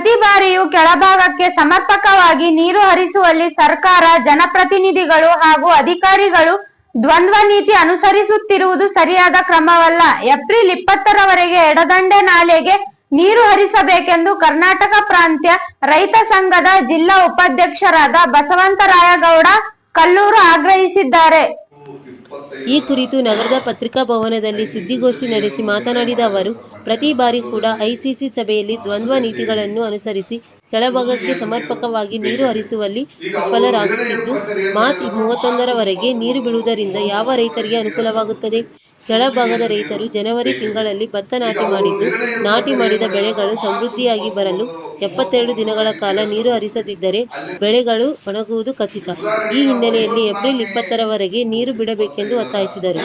ಪ್ರತಿ ಬಾರಿಯೂ ಕೆಳಭಾಗಕ್ಕೆ ಸಮರ್ಪಕವಾಗಿ ನೀರು ಹರಿಸುವಲ್ಲಿ ಸರ್ಕಾರ, ಜನಪ್ರತಿನಿಧಿಗಳು ಹಾಗೂ ಅಧಿಕಾರಿಗಳು ದ್ವಂದ್ವ ನೀತಿ ಅನುಸರಿಸುತ್ತಿರುವುದು ಸರಿಯಾದ ಕ್ರಮವಲ್ಲ. ಏಪ್ರಿಲ್ ಇಪ್ಪತ್ತರವರೆಗೆ ಎಡದಂಡೆ ನಾಲೆಗೆ ನೀರು ಹರಿಸಬೇಕೆಂದು ಕರ್ನಾಟಕ ಪ್ರಾಂತ್ಯ ರೈತ ಸಂಘದ ಜಿಲ್ಲಾ ಉಪಾಧ್ಯಕ್ಷರಾದ ಬಸವಂತರಾಯಗೌಡ ಕಲ್ಲೂರು ಆಗ್ರಹಿಸಿದ್ದಾರೆ. ಈ ಕುರಿತು ನಗರದ ಪತ್ರಿಕಾ ಭವನದಲ್ಲಿ ಸುದ್ದಿಗೋಷ್ಠಿ ನಡೆಸಿ ಮಾತನಾಡಿದ ಅವರು, ಪ್ರತಿ ಬಾರಿ ಕೂಡ ಐಸಿಸಿ ಸಭೆಯಲ್ಲಿ ದ್ವಂದ್ವ ನೀತಿಗಳನ್ನು ಅನುಸರಿಸಿ ಕೆಳಭಾಗಕ್ಕೆ ಸಮರ್ಪಕವಾಗಿ ನೀರು ಹರಿಸುವಲ್ಲಿ ವಿಫಲರಾಗುತ್ತಿದ್ದು, ಮಾರ್ಚ್ ಮೂವತ್ತೊಂದರವರೆಗೆ ನೀರು ಬಿಡುವುದರಿಂದ ಯಾವ ರೈತರಿಗೆ ಅನುಕೂಲವಾಗುತ್ತದೆ? ಕೆಳಭಾಗದ ರೈತರು ಜನವರಿ ತಿಂಗಳಲ್ಲಿ ಭತ್ತ ನಾಟಿ ಮಾಡಿದ್ದು, ನಾಟಿ ಮಾಡಿದ ಬೆಳೆಗಳು ಸಮೃದ್ಧಿಯಾಗಿ ಬರಲು ಎಪ್ಪತ್ತೆರಡು ದಿನಗಳ ಕಾಲ ನೀರು ಹರಿಸದಿದ್ದರೆ ಬೆಳೆಗಳು ಒಣಗುವುದು ಖಚಿತ. ಈ ಹಿನ್ನೆಲೆಯಲ್ಲಿ ಏಪ್ರಿಲ್ ಇಪ್ಪತ್ತರವರೆಗೆ ನೀರು ಬಿಡಬೇಕೆಂದು ಒತ್ತಾಯಿಸಿದರು.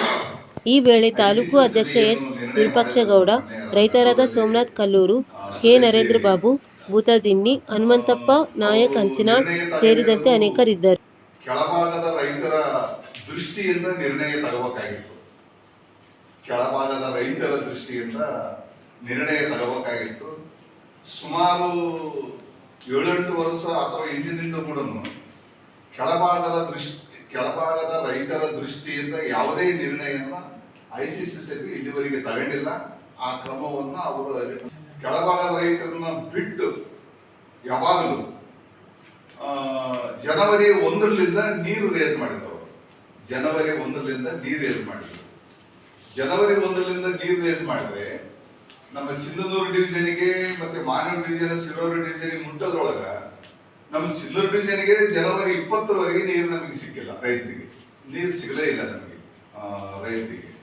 ಈ ವೇಳೆ ತಾಲೂಕು ಅಧ್ಯಕ್ಷ ಎಚ್. ವಿರೂಪಾಕ್ಷಗೌಡ, ರೈತರಾದ ಸೋಮನಾಥ್ ಕಲ್ಲೂರು, ಕೆ. ನರೇಂದ್ರ ಬಾಬು ಭೂತದಿನ್ನಿ, ಹನುಮಂತಪ್ಪ ನಾಯಕ್, ಹಂಚಿನಾಳ್ ಸೇರಿದಂತೆ ಅನೇಕರಿದ್ದರು. ಕೆಳಭಾಗದ ರೈತರ ದೃಷ್ಟಿಯಿಂದ ನಿರ್ಣಯ ತಗೋಬೇಕಾಗಿತ್ತು. ಕೆಳಭಾಗದ ರೈತರ ದೃಷ್ಟಿಯಿಂದ ನಿರ್ಣಯ ತಗೋಬೇಕಾಗಿತ್ತು. ಸುಮಾರು ಏಳೆಂಟು ವರ್ಷ ಅಥವಾ ಹಿಂದಿನಿಂದ ಕೂಡ ಕೆಳಭಾಗದ ದೃಷ್ಟಿ, ಕೆಳಭಾಗದ ರೈತರ ದೃಷ್ಟಿಯಿಂದ ಯಾವುದೇ ನಿರ್ಣಯವನ್ನು ಐ ಸಿ ಸಿ ಸಭೆ ಇಲ್ಲಿವರೆಗೆ ತಗೊಂಡಿಲ್ಲ. ಆ ಕ್ರಮವನ್ನು ಅವರು ಕೆಳಭಾಗದ ರೈತರನ್ನ ಬಿಟ್ಟು ಯಾವಾಗಲೂ ಜನವರಿ ಒಂದರಿಂದ ನೀರು ರೇಸ್ ಮಾಡಿದ್ರು ಜನವರಿ ಒಂದರಿಂದ ನೀರು ರೇಸ್ ಮಾಡಿದ್ರು. ಜನವರಿ ಒಂದರಿಂದ ನೀರು ರೇಸ್ ಮಾಡಿದ್ರೆ ನಮ್ಮ ಸಿಂಧನೂರು ಡಿವಿಷನ್ಗೆ ಮತ್ತೆ ಮಾನವ ಡಿವಿಷನ್ ಸಿರೋರು ಡಿವಿಜನ್ ಮುಟ್ಟದ್ರೊಳಗ ನಮ್ಮ ಸಿಂಧೂರು ಡಿವಿಷನ್ಗೆ ಜನವರಿ ಇಪ್ಪತ್ತರವರೆಗೆ ನೀರು ನಮಗೆ ಸಿಕ್ಕಿಲ್ಲ ರೈತರಿಗೆ. ನೀರು ಸಿಗಲೇ ಇಲ್ಲ ನಮಗೆ ರೈತರಿಗೆ.